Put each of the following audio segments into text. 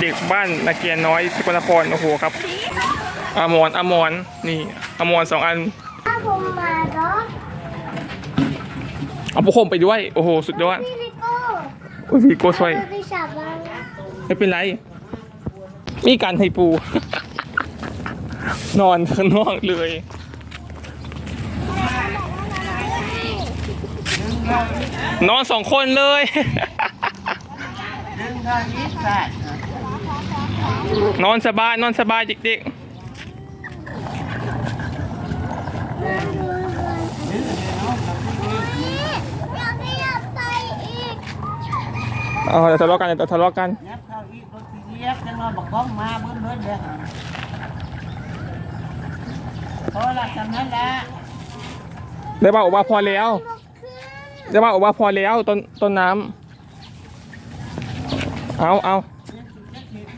เด็กบ้านนาเกียนน้อยสกลนครโอ้โหครับอมอนอมอนนี่อมอนสองอันถ้าผมมาเนาะเอาพวกคมไปด้วย โอ้โห สุดยอดพี่ลิโก้โอ้ยพี่โก้ช่วยไปฉับมาไม่เป็นไร มีการให้ปู นอนข้างนอกเลยนอนสองคนเลยดึงทางนี้แปด นอนสบายนอนสบายเด็กอยากให้อากไปอีกๆเอาจะทะเลาะกันจะทะเลาะกันยับเข้าอีกรถสีเย็บจันอนบอกกล้องมาเบิ้ลเบิ้ลเดี๋ยวพอละจำนั้นละได้บอกว่าพอแล้วได้บอกว่าพอแล้วต้นต้นน้ำเอาเอา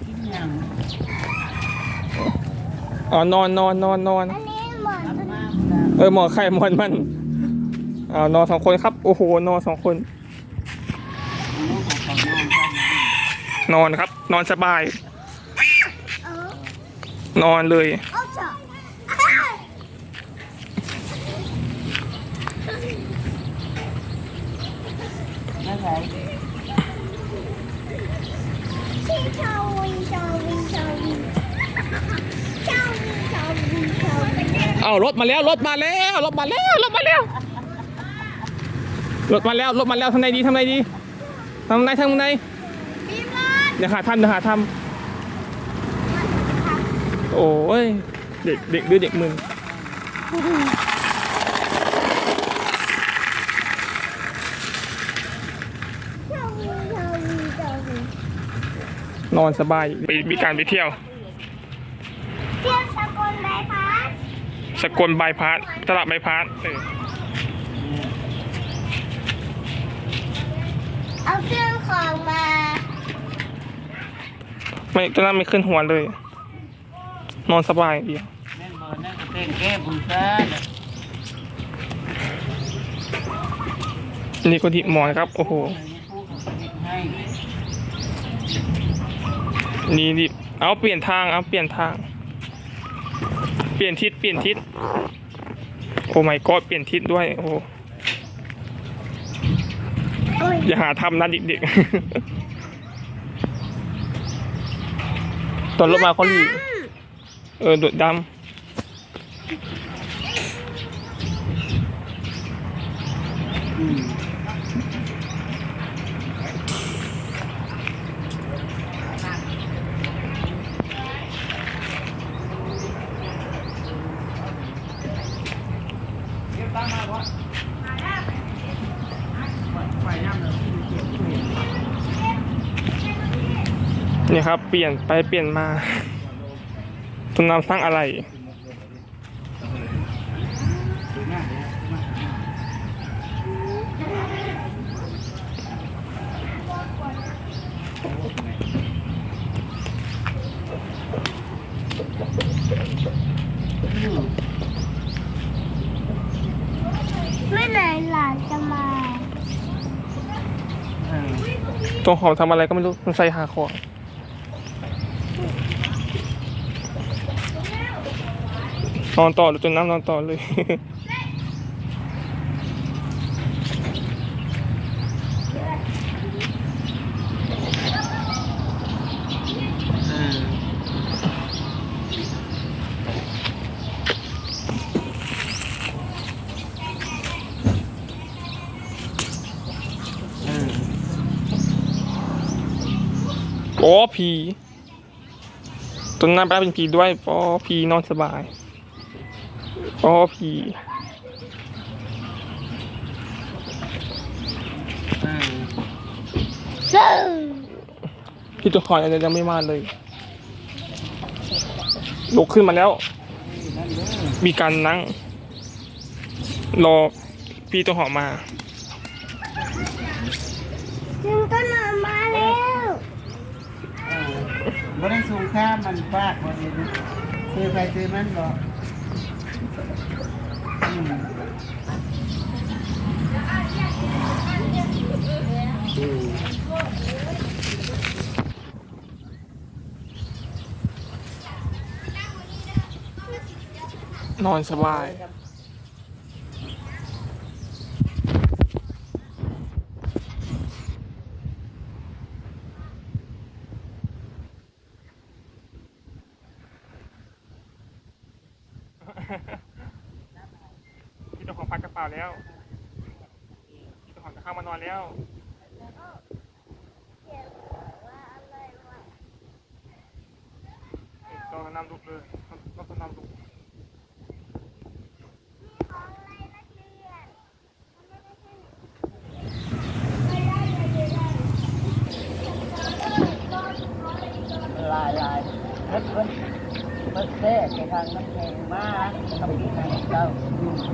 กินอย่าง เอานอนนอนนอนนอนอันนี้เหมือนทำมาละเออหมอไข่หมอนมันเอานอนสองคนครับ โอ้โหนอนสองคนลูกของเขานอนท่านนอนครับ นอนสบายเออนอนเลยเอาจ้ะไม่ไหว เอารถมาแล้วรถมาแล้วรถมาแล้วรถมาแล้วรถมาแล้วรถมาแล้วทำไงดีทำไงดีทำไงทำไงบีมรอดเดี๋ยวหาทำเดี๋ยวหาทำโอ้ยเด็กเด็กดื้อเด็กมึนชาววินชาววินชาววินนอนสบายไปมีการไปเที่ยว เที่ยวสกลไบพาส สกลบายพาสตลาดบายพาสเออเอาเครื่องของมา ไม่ตอนนั้นไม่ขึ้นหัวเลย นอนสบายเดียวแม่นบ่นั่นก็เต้นแก้บุญซะนี่ก็ที่หมอนครับ โอ้โหให้นี่ดิ เอาเปลี่ยนทาง เอาเปลี่ยนทาง เปลี่ยนทิศเปลี่ยนทิศโอ้ my god เปลี่ยนทิศด้วย โอ้อย่าหาทำนะเด็กๆตอนรถมาเขาหลีเออโดดดอืม นี่ยครับ เปลี่ยนไปเปลี่ยนมาต้นน้ำสร้างอะไรเมื่อไหร่หลานจะมาเออตัวหอมทำอะไรก็ไม่รู้ มันใส่หาของ นอนต่อเลยจนน้ำนอนต่อเลยเออเออโอ้ผีต้นน้ำไปเป็นผีด้วยโอ้ผีนอนสบาย โอ้ผีเออซึ่งพี่ตัวหอยอะไรยังไม่มาเลยลุกขึ้นมาแล้ว มีการนั่ง รอพี่ตัวหอมมาถึงต้นหอมมาแล้วเออบ่ได้สูงค่ามันฟาดบ่ได้ซื้อไปซื้อมันบ่อืมอืม นอนสบาย Ha ha ha. ของพักกระเป๋าแล้วพี่เจ้าของจะเข้ามานอนแล้วต้องนำลุกเลยต้องต้องนำลุก ลายลายเพิ่นเพิ่นเพิ่นแท้ในทางน้ำแข็งมาทำกินให้เจ้า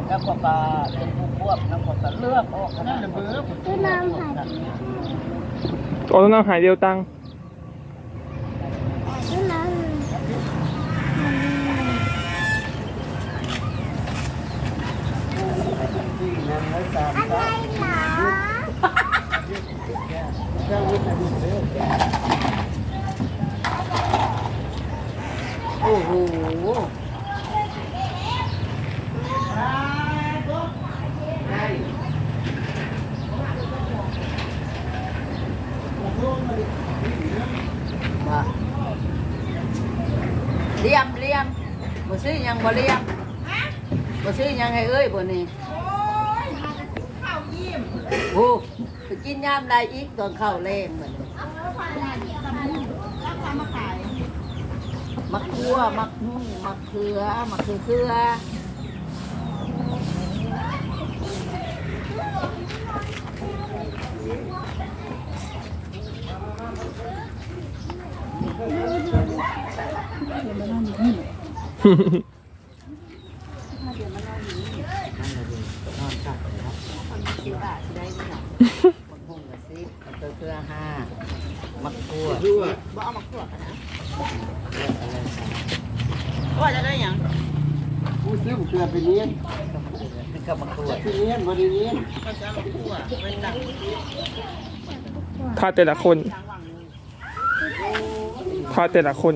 แล้วก็ปลาเป็นผู้ควบน้ำก็จะเลือกออกนั่นระเบ้อคือน้ำหายโอ้ต้องนำหายเดียวตังคือน้ที่นั่นแล้วสามำอะไรสามเหรอ เจ้าวิทย์ อดีตเด้อโอ้โหบ่เลี่ยมเลี่ยมบ่ซื้อหยังบ่เลี่ยมบ่ซื้อหยังให้เอ้ยบ่นี่โอ้ไปกินยามใดอีกตอนข้าวแรงบัดนี้ มักคั่วมักนุ่งมักเขือมักเขือเขือนอนชักครับคิดว่าสิได้บ่ล่ะคนหงกับซิบมักเขือเขือห้ามักคั่วรั่วบ่เอามักคั่วกันนะ ว่าจะได้ยังกูซื้อเกลือไปเลี้ยงนี่ก็มักคั่วไปเลี้ยงบริเลี้ยงถ้าแต่ละคน ถ้าแต่ละคน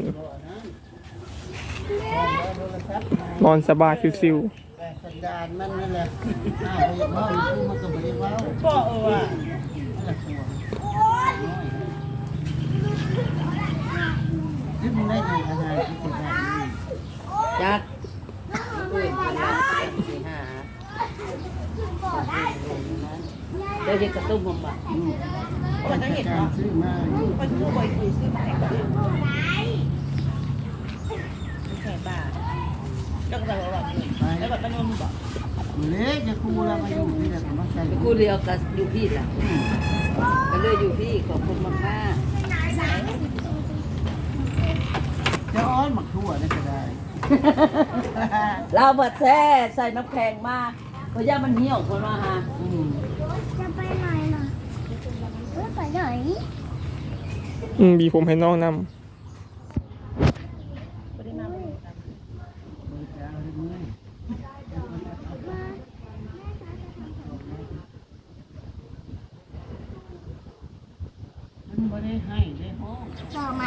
นอนสบายซิวแต่สันดานมันนั่นแหละอ้าวไปเว้าอยู่มันก็บ่ได้เว้าพ่อเออว่ะนั่นแหละตัวที่มึงได้ยังอาหารที่สุดได้ จักเอ้ยเป็นละสี่ห้าเดี๋ยวเฮ็ดกระตุ้มผมบ่อืมมันจะเห็นเนาะซื้อมาอยู่มันผู้บ่อยคือซื้อมาให้ก็แค่บ้าจักจะว่าไปแล้วแบบมันบ่เล็กจะคูแล้วมาอยู่นี่แหละผมมาใส่ไปกูเดียวกับอยู่พี่ล่ะก็เลยอยู่พี่ขอบคุณมากมากจะอ้อนหมักทั่วได้ก็ได้ๆเราบัดแซ่ใส่น้ำแข็งมาเพราะย่ามันเหี่ยวคนมาหาอืมจะไปไหนล่ะไปไหน ๆ อืมบีผมให้น้องนบริการให้มือมันบ่ได้ให้ได้ห้องต่อไหม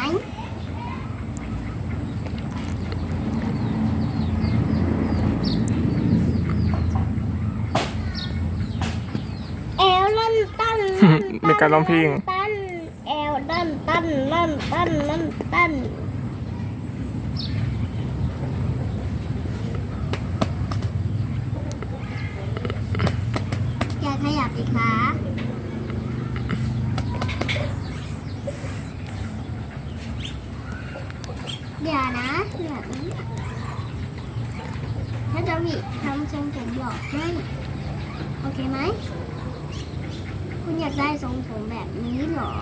แอลลันตันำในการร้องเพลงตั นแอลลันตั้นลันตั้นลันตั้นอย่าขยับอีกคะเดี๋ยวนะแบบนี้ถ้าจะวิทำทรงผมหลอกให้ โอเคไหม อยากได้ทรงผมแบบนี้เหรอ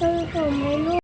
ทรงผมไม่รู้